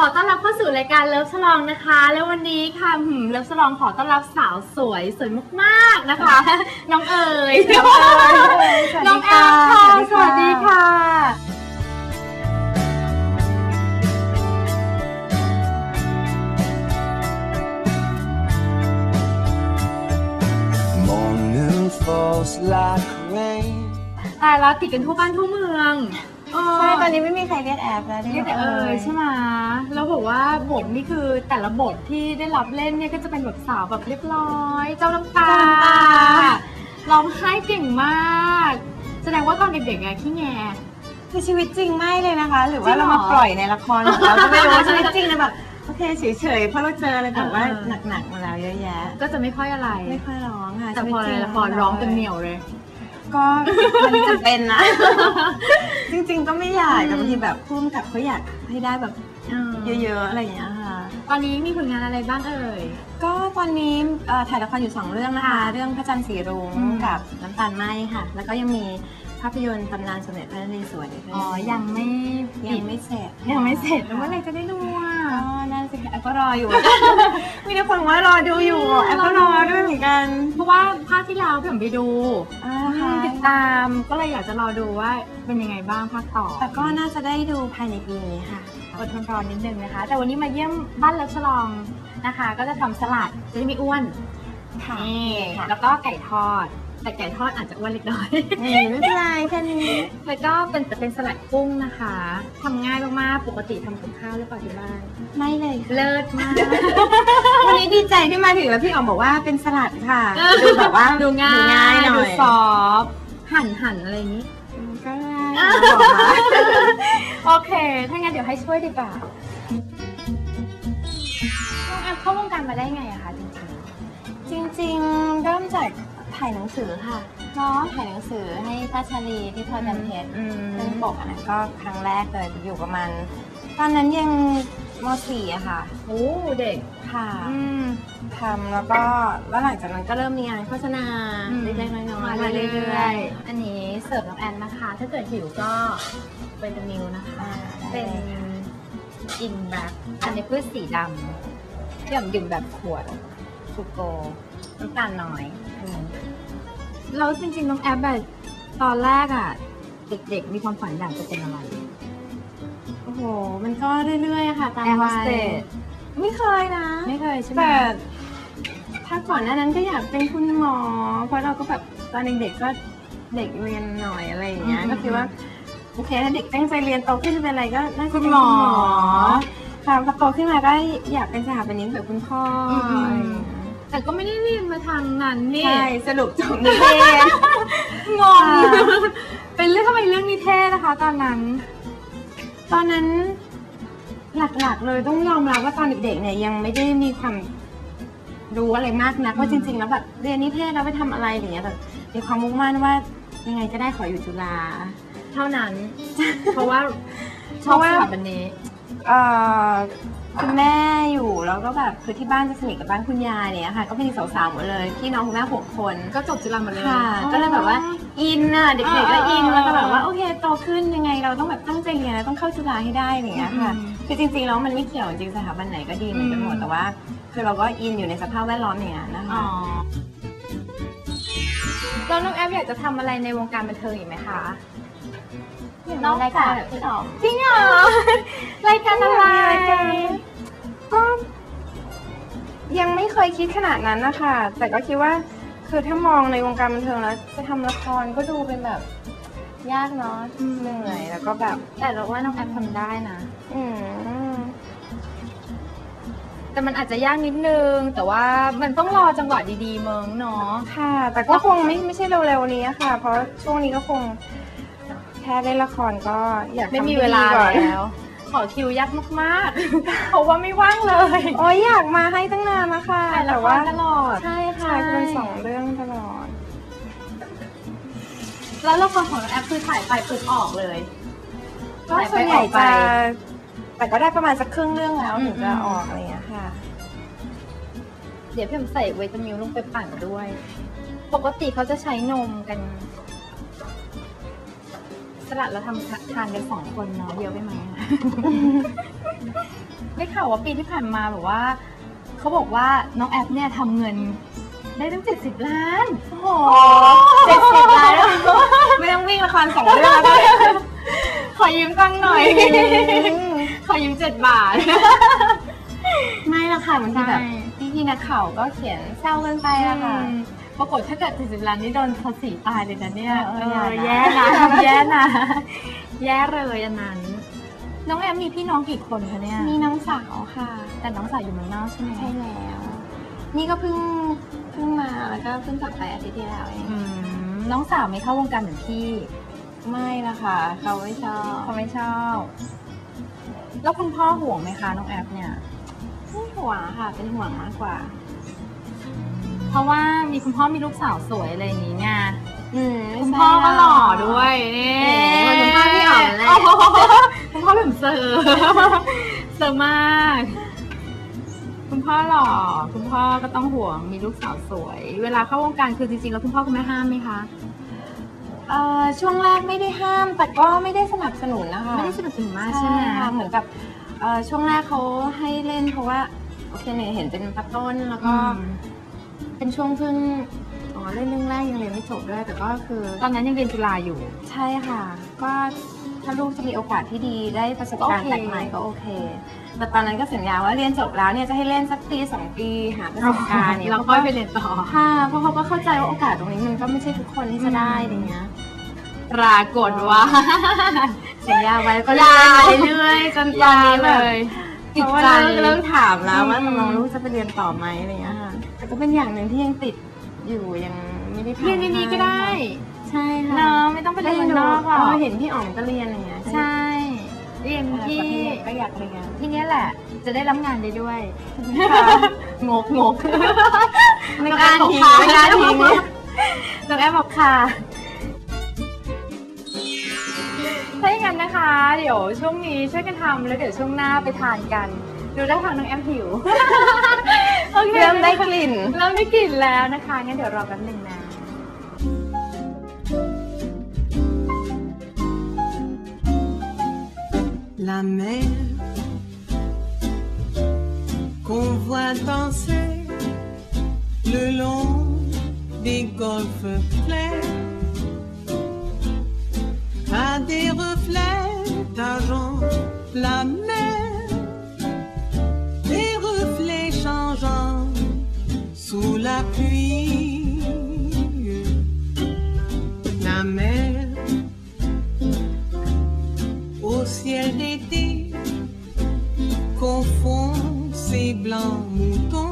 ขอต้อนรับเข้าสู่รายการเลิฟฉลองนะคะ แล้ววันนี้ค่ะหืมเลิฟฉลองขอต้อนรับสาวสวยสวยมากๆนะคะ น้องเอ๋ยน้องเอ๋ยน้องแอมค่ะสวัสดีค่ะ Morning falls like rain. ตายแล้วติดกันทั่วบ้านทั่วเมืองเออ ใช่ตอนนี้ไม่มีใครเรียกแอปแล้วเรียกแต่เอ๋ยใช่ไหมแล้วบอกว่าบทนี่คือแต่ละบทที่ได้รับเล่นเนี่ยก็จะเป็นแบบสาวแบบเรียบร้อย เจ้าน้ำตาร้องไห้เก่งมาก แสดงว่าตอนเด็กๆอะขี้แงคือชีวิตจริงไม่เลยนะคะ หรือจริว่างเหรอเรามาปล่อยในละครของเราก็ไม่รู้ชีวิตจริงนะแบบโอเคเฉยๆเพราะเราเจออะไรแบบว่าเออหนักๆมาแล้วเยอะแยะ ก็จะไม่ค่อยอะไร ไม่ค่อยร้องค่ะแต่พอในชีวิตจละครร้องจนเหนียวเลย ก็มันจำเป็นนะ จริง ๆ ก็ไม่อยากแต่บางทีแบบพุ่มกับเขาอยากให้ได้แบบเยอะๆอะไรอย่างเงี้ยค่ะ ตอนนี้มีผลงานอะไรบ้างเอ่ย ก็ตอนนี้เอ่อถ่ายละครอยู่สองเรื่องนะคะค่ะเรื่องพระจันทร์สีรุ้งอืมกับน้ำตาลไหมค่ะ แล้วก็ยังมี ภาพยนตร์ตำนานสมเด็จพระนเรศวรอีกเรื่อ๋อหนึ่ยังไม่ยังไม่เสร็จยังไม่เสร็จแล้วเมื่อไหรจะได้ดูอะก็นั่นสิคะแอปก็รออยู่ มีแต่คนว่ารอดูอยู่แอปก็รอด้วยเหมือนกันเพราะว่าภาคที่แล้วพี่ผมไปดูอ่าค่ะติดตามก็เลยอยากจะรอดูว่าเป็นยังไงบ้างภาคต่อแต่ก็น่าจะได้ดูภายในปีนี้ค่ะ อดทนรอนิดนึงนะคะ แต่วันนี้มาเยี่ยมบ้านเลิฟฉลองนะคะ ก็จะทำสลัดจะได้ไม่อ้วนค่ะนี่ค่ะ แล้วก็ไก่ทอด แต่ไก่ทอดอาจจะอ้วนเล็กน้อยอืมไม่เป็นไรแค่นี้แล้วก็เป็นแต่เป็นสลัดกุ้งนะคะทำง่ายมากๆ ปกติทำกับข้าวหรือเปล่าที่บ้าน ไม่เลยค่ะ เลิศมาก วันนี้ดีใจที่มาถึงแล้วพี่อ๋อมบอกว่าเป็นสลัดค่ะ ดูแบบว่าดูง่ายหน่ดูอยซอฟต์หั่นหั่นอะไรอย่างนี้ ก็ได้บอกมา โอเค ถ้างั้นเดี๋ยวให้ช่วยดีกว่าน้องแอมเข้าวงการมาได้ไงอะคะจริงจริงๆเริ่มจาก ถ่ายหนังสือค่ะๆเนาะถ่ายหนังสือให้ป้าชาลีที่ทอจันเพชรอืมเรื่องปกอันนั้นก็ครั้งแรกเลยอยู่ประมาณ ตอนนั้นยังม .4 อะค่ะ โอ้เด็ก ค่ะ อืม ทำแล้วก็แล้วหลังจากนั้นก็เริ่มมีงานโฆษณาอืม เล็กๆน้อยๆมามาเรื่เรื่ออยยๆอันนี้เสิร์ฟน้องแอนนะคะ ถ้าเกิดหิวก็เป็นมิวนะคะ ๆเป็นอินแบล็คอันนี้พืชสีดำที่แบบดื่มแบบขวดชูโกน้ำตาลน้อย แล้วจริงๆน้องแอปแบบตอนแรกอะ เด็กๆ มีความฝันอยากจะเป็นอะไรโอ้โห มันก็เรื่อยๆอะค่ะ ตามแอร์โฮวัสยเตสไม่เคยนะ ไม่เคยใช่ไหมแต่ถ้าก่อนหน้านั้นก็อยากเป็นคุณหมอ เพราะเราก็แบบตอนเด็กๆก็เด็กเรียนหน่อยอะไรอย่างเงี้ย ก็คิดว่าโอเคถ้าเด็กตั้งใจเรียนโตขึ้นจะเป็นอะไรก็น่าจะคุณเป็นหมอ ค่ะพอโตขึ้นมาก็อยากเป็นสถาปนิกแบบคุณพ่ออม อะไรอย่างเงี้ย แต่ก็ไม่ได้เรียนมาทางนั้นนี่ ใช่สรุปจบนิเทศงง เป็นเรื่องทำไมเรื่องนิเทศนะคะ ตอนนั้น ตอนนั้นหลักๆเลยต้องยอมรับว่าตอนเด็กๆเนี่ยยังไม่ได้มีความรู้อะไรมากนักว่าจริงๆแล้วแบบเรียนนิเทศแล้วไปทำอะไรอย่างเงี้ยแต่มีความมุ่งมั่นว่ายังไงก็ได้ขออยู่จุฬาเท่านั้น เพราะว่าชเพอบราะว่าสถาบันนี้ เอ่อ คุณแม่อยู่แล้วก็แบบคือที่บ้านจะสนิทกับบ้านคุณยายเนี่ยค่ะ ก็เป็นสาวๆหมดเลยพี่น้องคุณแม่หกคนก็จบจุฬาหมดเลยค่ะ ก็เลยแบบว่าอินอะเด็กๆก็อินแล้วก็แบบว่าโอเคโตขึ้นยังไงเราต้องแบบตั้งใจเรียนนะต้องเข้าจุฬาให้ได้อย่างเงี้ยค่ะคือจริงๆแล้วมันไม่เกี่ยวจริงๆสถาบันไหนก็ดีเหมือนกันหมดแต่ว่า คือเราก็อินอยู่ในสภาพแวดล้อมอย่างนั้นนะอ๋อคะแล้วน้องแอฟอยากจะทำอะไรในวงการบันเทิงอีกไหมคะ นอกจากพี่อ๋อมจริงเหรอรายการอะไรมีรายการก็ยังไม่เคยคิดขนาดนั้นนะคะ แต่ก็คิดว่า คือถ้ามองในวงการบันเทิงแล้วจะทำละครก็ดูเป็นแบบ ยากเนาะเหนื่อยแล้วก็แบบ แต่เราว่าน้องแอฟทำได้นะอืมแต่มันอาจจะยากนิดนึง แต่ว่ามันต้องรอจังหวะดีๆเมิงเนาะค่ะ แต่ก็คงไม่ไม่ใช่เร็วๆนี้ค่ะ เพราะช่วงนี้ก็คง แค่ได้ละครก็อยากไม่ทำมีให้เวลาดีก่อนแล้ว ขอคิวยากมากๆเพราะว่าไม่ว่างเลย โอ้ยอยากมาให้ตั้งนานนะคะถ่ายละแต่คว่ารตลอด ใช่ค่ะคือเป็นสองเรื่องตลอด แล้วละครของน้องแอฟคือถ่ายไปปุ๊บออกเลยก็ส่วนใหญ่จะแต่ก็ได้ประมาณสักครึ่งเรื่องแล้วอืมถึงจะออกอะไรอย่างเงี้ยค่ะ เดี๋ยวพี่ผมใส่เวตามิลลงไปปั่นด้วย ปกติเขาจะใช้นมกัน สลัดเราทำทานกันสองคนเนาะเยอะไปไหมอะ ได้ข่าวว่าปีที่ผ่านมาแบบว่า เขาบอกว่าน้องแอปเนี่ยทำเงินได้ตั้งเจ็ดสิบล้าน โอ้โหเจ็ดสิบล้านแล้วไม่ต้องวิ่งละครสองเรื่องแล้วด้วยขอยืมตังค์หน่อย ขอยืมเจ็ดบาท ไม่ละค่ะบางทีแบบใช่พี่พี่ๆนักข่าวก็เขียนแซวกันไปอะค่ะ ปรากฏถ้าเกิด 40 ล้านนี่โดนภาษีตายเลยนะเนี่ยเอเออออย่าแย่นะนะ แย่นะ แย่เลยอันนั้น น้องแอมมีพี่น้องกี่คนคะเนี่ย มีน้องสาวค่ะ แต่น้องสาวอยู่เมืองนอกใช่ไหมใช่แล้ว นี่ก็เพิ่งเพิ่งมาแล้วก็เพิ่งกลับไปอาทิตย์ที่แล้วเองอืมน้องสาวไม่เข้าวงการเหมือนพี่ ไม่ละค่ะ เขาไม่ชอบ เขาไม่ชอบ แล้วคุณพ่อห่วงไหมคะน้องแอปเนี่ย ไม่ห่วงค่ะ เป็นห่วงมากกว่า เพราะว่ามีคุณพ่อมีลูกสาวสวยอะไรอย่างนี้ไง อืมคุณพ่อก็หล่อด้วยนี่เอ๊ะคุณพ่อพี่อ๋อมแหละโโหคุณพ่อแบบเซอร์เซอร์มาก คุณพ่อหล่อ คุณพ่อก็ต้องห่วงมีลูกสาวสวย เวลาเข้าวงการคือจริงๆแล้วคุณพ่อคุณแม่ห้ามไหมคะเอ่อช่วงแรกไม่ได้ห้ามแต่ก็ไม่ได้สนับสนุนนะคะไม่ได้สนับสนุนมากใช่ใช่ไหมค่ะเหมือนกับเอ่อช่วงแรกเขาให้เล่นเพราะว่าโอเคเนี่ยเห็นเป็นพัตต้นแล้วก็อืมเป็นช่วงเพิ่งอ๋อ เล่นเรื่องแรกยังเรียนไม่จบด้วยแต่ก็คือตอนนั้นยังเรียนจุฬาอยู่ ใช่ค่ะ ก็ถ้าลูกจะมีโอกาสที่ดีได้ประสบการณ์โอเคแตกใหม่ก็โอเค แต่ตอนนั้นก็สัญญาว่าเรียนจบแล้วเนี่ยจะให้เล่นสักปีสองปีหาประสบการณ์เนี่ยเราค่อยไปเรียนต่อค่ะเพราะเขาก็เข้าใจว่าโอกาสตรงนี้มันก็ไม่ใช่ทุกคนที่จะได้อะไรเงี้ยปรากฏว่าสัญญาไว้ก็เล่นไปเรื่อยๆจนตอนนี้แบบติดเพราะว่าใจเริ่มเริ่มถามแล้วว่าอืมตกลงลูกจะไปเรียนต่อไหมอะไรเงี้ยค่ะแต่ก็เป็นอย่างหนึ่งที่ยังติด อยู่ยังไม่ได้ทำเรียนดีๆก็ได้ใช่ค่ะเนาะไม่ต้องไปเรียนเมืองนอกหรอกเห็นพี่อ๋อมก็เรียนอะไรเงี้ยใช่เรียนเออที่แต่พี่ก็อยากเรียนที่เนี้ยแหละ จะได้รับงานได้ด้วยงกงกไม่น้องกล้าแอมทิ้งบอกไม่กล้าทิ้งน้องแอมบอกค่ะถ้าอย่างนั้นนะคะ เดี๋ยวช่วงนี้ช่วยกันทำแล้วเดี๋ยวช่วงหน้าไปทานกัน ดูได้ทางน้องแอมหิวโอเคเริ่ม ได้กลิ่น เริ่มได้กลิ่นแล้วนะคะงั้นเดี๋ยวรอแป๊บหนึ่งนะ La mer qu'on voit danser le long des golfes clairs a des reflets d'argent. La mer, pluie. La mer au ciel d'été confond ses blancs moutons